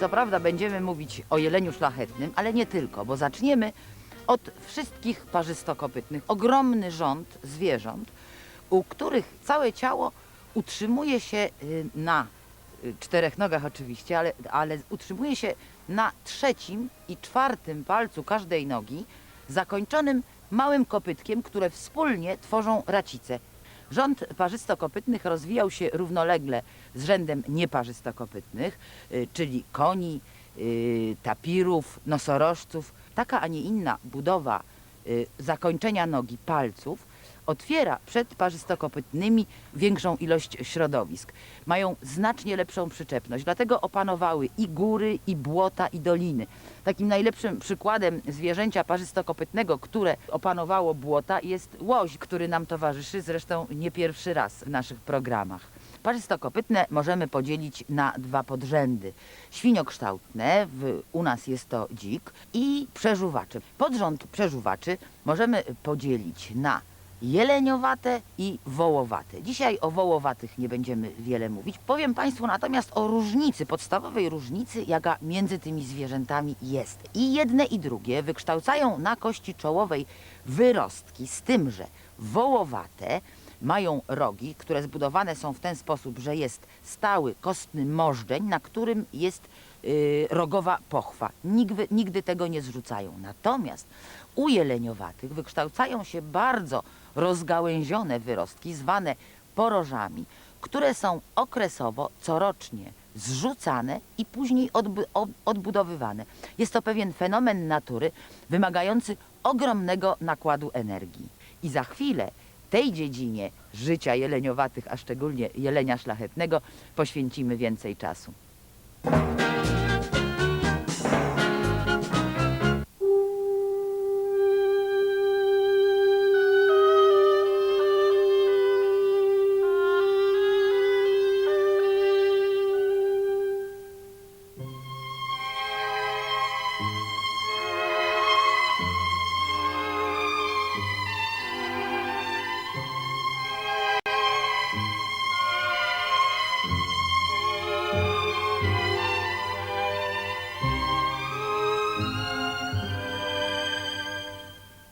Co prawda będziemy mówić o jeleniu szlachetnym, ale nie tylko, bo zaczniemy od wszystkich parzystokopytnych. Ogromny rząd zwierząt, u których całe ciało utrzymuje się y, na y, czterech nogach oczywiście, ale, ale utrzymuje się na trzecim i czwartym palcu każdej nogi, zakończonym małym kopytkiem, które wspólnie tworzą racicę. Rząd parzystokopytnych rozwijał się równolegle z rzędem nieparzystokopytnych, y, czyli koni, y, tapirów, nosorożców. Taka, a nie inna budowa y, zakończenia nogi palców otwiera przed parzystokopytnymi większą ilość środowisk. Mają znacznie lepszą przyczepność, dlatego opanowały i góry, i błota, i doliny. Takim najlepszym przykładem zwierzęcia parzystokopytnego, które opanowało błota, jest łoś, który nam towarzyszy zresztą nie pierwszy raz w naszych programach. Parzystokopytne możemy podzielić na dwa podrzędy. Świniokształtne, w, u nas jest to dzik, i przeżuwacze. Podrząd przeżuwaczy możemy podzielić na jeleniowate i wołowate. Dzisiaj o wołowatych nie będziemy wiele mówić. Powiem Państwu natomiast o różnicy, podstawowej różnicy, jaka między tymi zwierzętami jest. I jedne i drugie wykształcają na kości czołowej wyrostki, z tym, że wołowate mają rogi, które zbudowane są w ten sposób, że jest stały kostny możdżeń, na którym jest y, rogowa pochwa. Nigdy, nigdy tego nie zrzucają. Natomiast u jeleniowatych wykształcają się bardzo rozgałęzione wyrostki, zwane porożami, które są okresowo, corocznie zrzucane i później ob- odbudowywane. Jest to pewien fenomen natury wymagający ogromnego nakładu energii. I za chwilę tej dziedzinie życia jeleniowatych, a szczególnie jelenia szlachetnego, poświęcimy więcej czasu.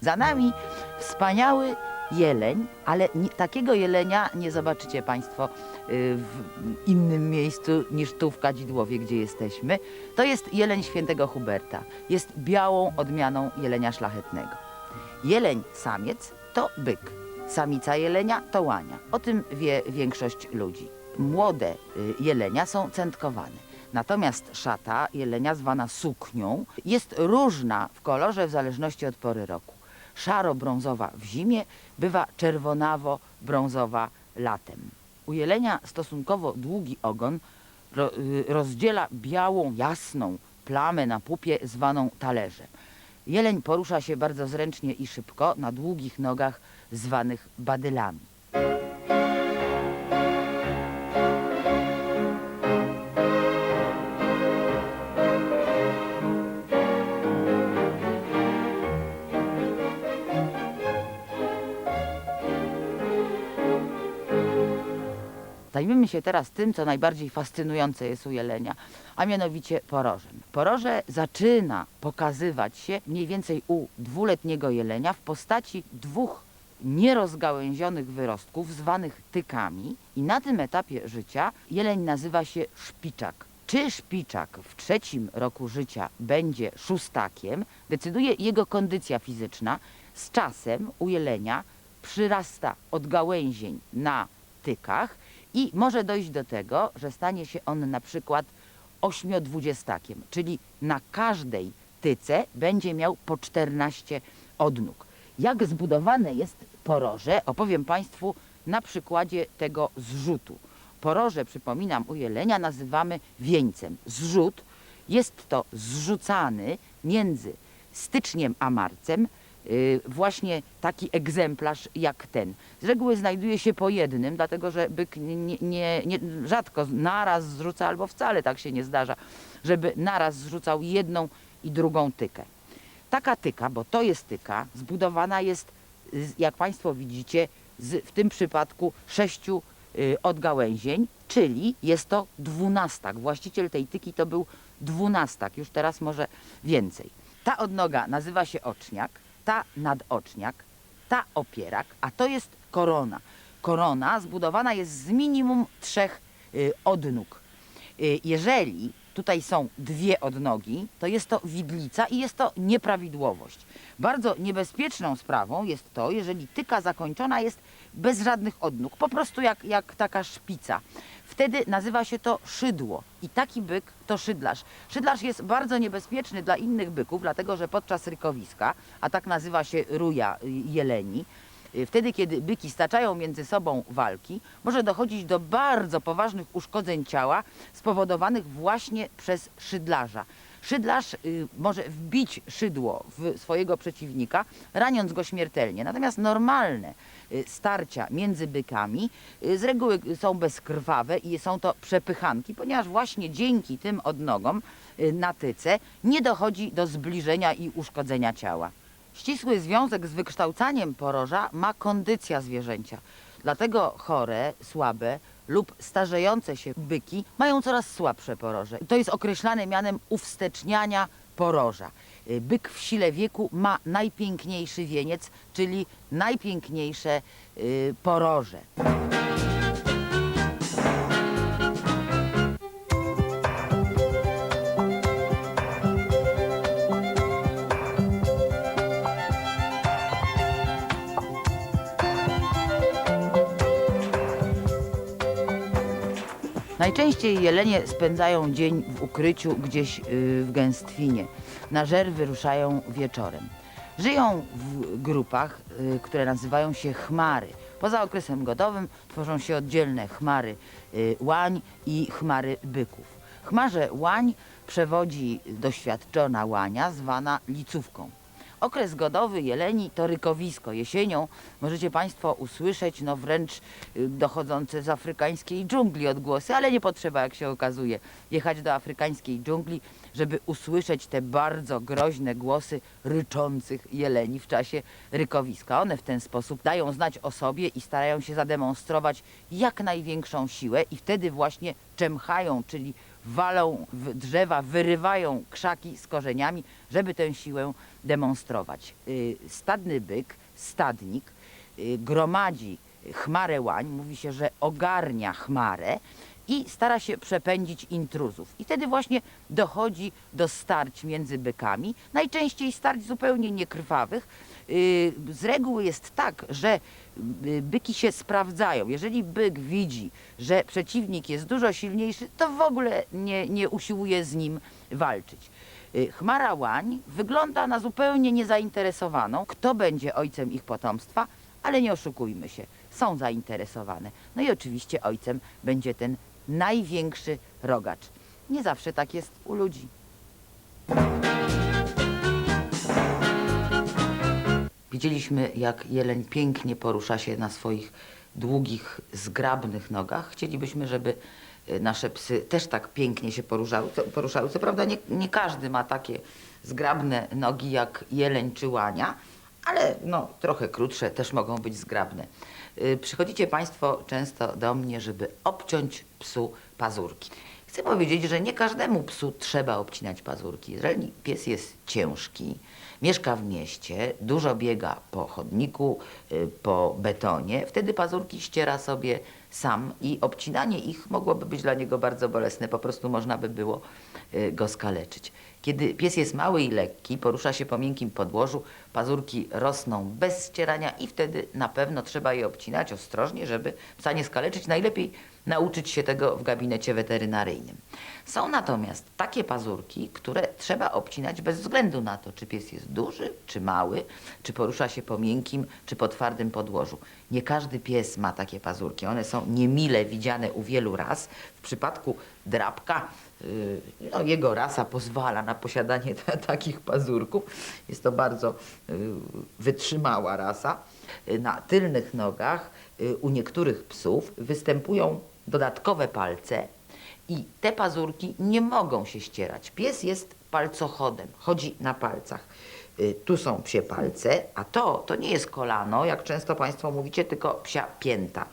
Za nami wspaniały jeleń, ale nie, takiego jelenia nie zobaczycie Państwo y, w innym miejscu niż tu w Kadzidłowie, gdzie jesteśmy. To jest jeleń świętego Huberta. Jest białą odmianą jelenia szlachetnego. Jeleń samiec to byk. Samica jelenia to łania. O tym wie większość ludzi. Młode y, jelenia są centkowane. Natomiast szata jelenia zwana suknią jest różna w kolorze w zależności od pory roku. Szaro-brązowa w zimie bywa czerwonawo-brązowa latem. U jelenia stosunkowo długi ogon y, rozdziela białą, jasną plamę na pupie zwaną talerzem. Jeleń porusza się bardzo zręcznie i szybko na długich nogach zwanych badylami. Zajmiemy się teraz tym, co najbardziej fascynujące jest u jelenia, a mianowicie porożem. Poroże zaczyna pokazywać się mniej więcej u dwuletniego jelenia w postaci dwóch nierozgałęzionych wyrostków zwanych tykami i na tym etapie życia jeleń nazywa się szpiczak. Czy szpiczak w trzecim roku życia będzie szóstakiem, decyduje jego kondycja fizyczna. Z czasem u jelenia przyrasta od gałęzień na tykach i może dojść do tego, że stanie się on na przykład ośmiodwudziestakiem, czyli na każdej tyce będzie miał po 14 odnóg. Jak zbudowane jest poroże, opowiem Państwu na przykładzie tego zrzutu. Poroże, przypominam, u jelenia nazywamy wieńcem. Zrzut jest to zrzucany między styczniem a marcem właśnie taki egzemplarz jak ten. Z reguły znajduje się po jednym, dlatego że byk nie, nie, nie, rzadko naraz zrzuca, albo wcale tak się nie zdarza, żeby naraz zrzucał jedną i drugą tykę. Taka tyka, bo to jest tyka, zbudowana jest, z- jak Państwo widzicie, z, w tym przypadku sześciu y, odgałęzień czyli jest to dwunastak. Właściciel tej tyki to był dwunastak, już teraz może więcej. Ta odnoga nazywa się oczniak, ta nadoczniak, ta opierak, a to jest korona. Korona zbudowana jest z minimum trzech y, odnóg. Y, Jeżeli tutaj są dwie odnogi, to jest to widlica i jest to nieprawidłowość. Bardzo niebezpieczną sprawą jest to, jeżeli tyka zakończona jest bez żadnych odnóg, po prostu jak, jak taka szpica. Wtedy nazywa się to szydło i taki byk to szydlarz. Szydlarz jest bardzo niebezpieczny dla innych byków, dlatego że podczas rykowiska, a tak nazywa się ruja jeleni, Wtedy, kiedy byki staczają między sobą walki, może dochodzić do bardzo poważnych uszkodzeń ciała spowodowanych właśnie przez szydlarza. Szydlarz y, może wbić szydło w swojego przeciwnika, raniąc go śmiertelnie. Natomiast normalne y, starcia między bykami y, z reguły są bezkrwawe i są to przepychanki, ponieważ właśnie dzięki tym odnogom y, na tyce nie dochodzi do zbliżenia i uszkodzenia ciała. Ścisły związek z wykształcaniem poroża ma kondycja zwierzęcia. Dlatego chore, słabe lub starzejące się byki mają coraz słabsze poroże. To jest określane mianem uwsteczniania poroża. Y, Byk w sile wieku ma najpiękniejszy wieniec, czyli najpiękniejsze y, poroże. Najczęściej jelenie spędzają dzień w ukryciu gdzieś y, w gęstwinie. Na żer wyruszają wieczorem. Żyją w grupach, y, które nazywają się chmary. Poza okresem godowym tworzą się oddzielne chmary y, łań i chmary byków. Chmarze łań przewodzi doświadczona łania zwana licówką. Okres godowy jeleni to rykowisko. Jesienią możecie Państwo usłyszeć no wręcz y, dochodzące z afrykańskiej dżungli odgłosy, ale nie potrzeba, jak się okazuje, jechać do afrykańskiej dżungli, żeby usłyszeć te bardzo groźne głosy ryczących jeleni w czasie rykowiska. One w ten sposób dają znać o sobie i starają się zademonstrować jak największą siłę i wtedy właśnie czemchają, czyli walą drzewa, wyrywają krzaki z korzeniami, żeby tę siłę demonstrować. Y, Stadny byk, stadnik, y, gromadzi chmarę łań, mówi się, że ogarnia chmarę i stara się przepędzić intruzów. I wtedy właśnie dochodzi do starć między bykami, najczęściej starć zupełnie niekrwawych. Y, Z reguły jest tak, że byki się sprawdzają. Jeżeli byk widzi, że przeciwnik jest dużo silniejszy, to w ogóle nie, nie usiłuje z nim walczyć. Y, Chmara łań wygląda na zupełnie niezainteresowaną, kto będzie ojcem ich potomstwa, ale nie oszukujmy się, są zainteresowane. No i oczywiście ojcem będzie ten największy rogacz. Nie zawsze tak jest u ludzi. Widzieliśmy, jak jeleń pięknie porusza się na swoich długich, zgrabnych nogach. Chcielibyśmy, żeby y, nasze psy też tak pięknie się poruszały. Poruszały. Co prawda nie, nie każdy ma takie zgrabne nogi jak jeleń czy łania, ale no, trochę krótsze też mogą być zgrabne. Y, Przychodzicie Państwo często do mnie, żeby obciąć psu pazurki. Chcę powiedzieć, że nie każdemu psu trzeba obcinać pazurki. Jeżeli pies jest ciężki, mieszka w mieście, dużo biega po chodniku, y, po betonie, wtedy pazurki ściera sobie sam i obcinanie ich mogłoby być dla niego bardzo bolesne. Po prostu można by było y, go skaleczyć. Kiedy pies jest mały i lekki, porusza się po miękkim podłożu, pazurki rosną bez ścierania i wtedy na pewno trzeba je obcinać ostrożnie, żeby psa nie skaleczyć. Najlepiej nauczyć się tego w gabinecie weterynaryjnym. Są natomiast takie pazurki, które trzeba obcinać bez względu na to, czy pies jest duży, czy mały, czy porusza się po miękkim, czy po twardym podłożu. Nie każdy pies ma takie pazurki. One są niemile widziane u wielu ras. W przypadku drapka y, no, jego rasa pozwala na posiadanie ta, takich pazurków. Jest to bardzo y, wytrzymała rasa. Y, Na tylnych nogach y, u niektórych psów występują dodatkowe palce i te pazurki nie mogą się ścierać. Pies jest palcochodem, chodzi na palcach. Y, Tu są psie palce, a to, to nie jest kolano, jak często Państwo mówicie, tylko psia pięta.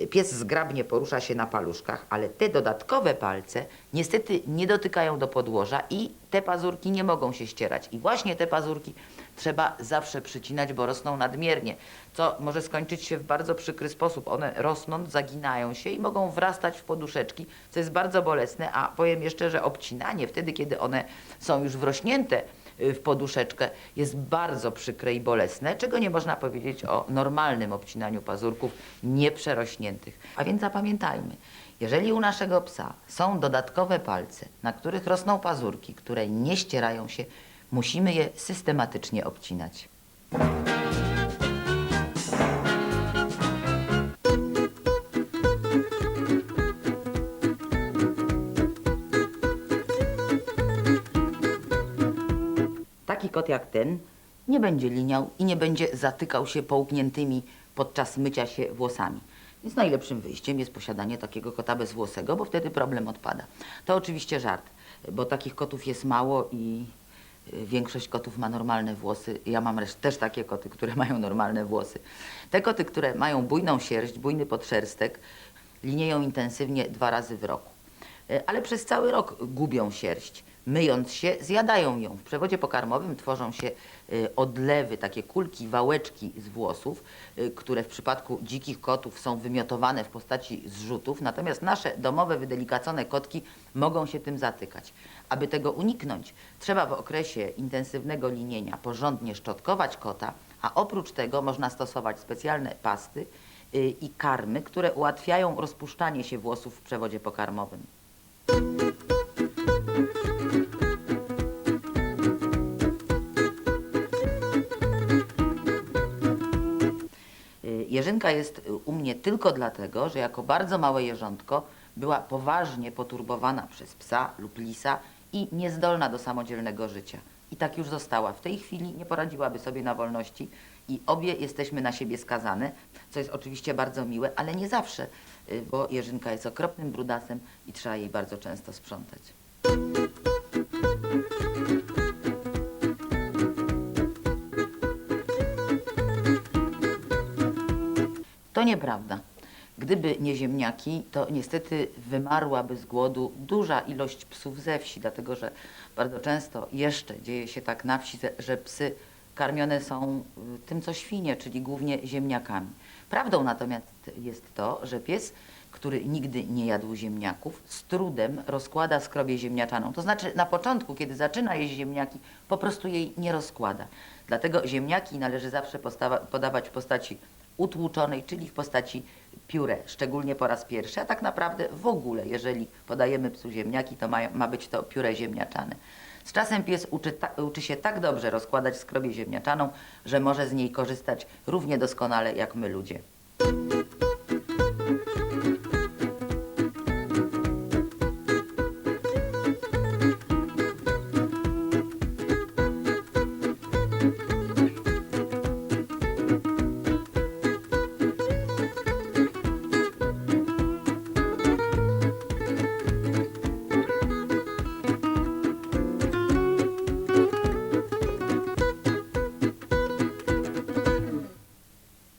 Y, Pies zgrabnie porusza się na paluszkach, ale te dodatkowe palce niestety nie dotykają do podłoża i te pazurki nie mogą się ścierać. I właśnie te pazurki trzeba zawsze przycinać, bo rosną nadmiernie, co może skończyć się w bardzo przykry sposób. One rosnąc, zaginają się i mogą wrastać w poduszeczki, co jest bardzo bolesne, a powiem jeszcze, że obcinanie wtedy, kiedy one są już wrośnięte y, w poduszeczkę, jest bardzo przykre i bolesne, czego nie można powiedzieć o normalnym obcinaniu pazurków nieprzerośniętych. A więc zapamiętajmy, jeżeli u naszego psa są dodatkowe palce, na których rosną pazurki, które nie ścierają się, musimy je systematycznie obcinać. Taki kot jak ten nie będzie liniał i nie będzie zatykał się połkniętymi podczas mycia się włosami. Więc najlepszym wyjściem jest posiadanie takiego kota bezwłosego, bo wtedy problem odpada. To oczywiście żart, bo takich kotów jest mało i większość kotów ma normalne włosy. Ja mam też takie koty, które mają normalne włosy. Te koty, które mają bujną sierść, bujny podszerstek, linieją intensywnie dwa razy w roku. E, ale przez cały rok gubią sierść. Myjąc się, zjadają ją. W przewodzie pokarmowym tworzą się odlewy, takie kulki, wałeczki z włosów, e, które w przypadku dzikich kotów są wymiotowane w postaci zrzutów, natomiast nasze domowe, wydelikacone kotki mogą się tym zatykać. Aby tego uniknąć, trzeba w okresie intensywnego linienia porządnie szczotkować kota, a oprócz tego można stosować specjalne pasty y, i karmy, które ułatwiają rozpuszczanie się włosów w przewodzie pokarmowym. Jerzynka jest y, u mnie tylko dlatego, że jako bardzo małe jeżątko była poważnie poturbowana przez psa lub lisa i niezdolna do samodzielnego życia. I tak już została. W tej chwili nie poradziłaby sobie na wolności i obie jesteśmy na siebie skazane, co jest oczywiście bardzo miłe, ale nie zawsze, y, bo Jerzynka jest okropnym brudasem i trzeba jej bardzo często sprzątać. To nieprawda. Gdyby nie ziemniaki, to niestety wymarłaby z głodu duża ilość psów ze wsi, dlatego że bardzo często jeszcze dzieje się tak na wsi, że- psy karmione są y, tym, co świnie, czyli głównie ziemniakami. Prawdą natomiast jest to, że pies, który nigdy nie jadł ziemniaków, z trudem rozkłada skrobię ziemniaczaną. To znaczy na początku, kiedy zaczyna jeść ziemniaki, po prostu jej nie rozkłada. Dlatego ziemniaki należy zawsze podawać w postaci utłuczonej, czyli w postaci pióre, szczególnie po raz pierwszy, a tak naprawdę w ogóle, jeżeli podajemy psu ziemniaki, to ma, ma być to pióre ziemniaczane. Z czasem pies uczy, ta, uczy się tak dobrze rozkładać skrobię ziemniaczaną, że może z niej korzystać równie doskonale jak my ludzie.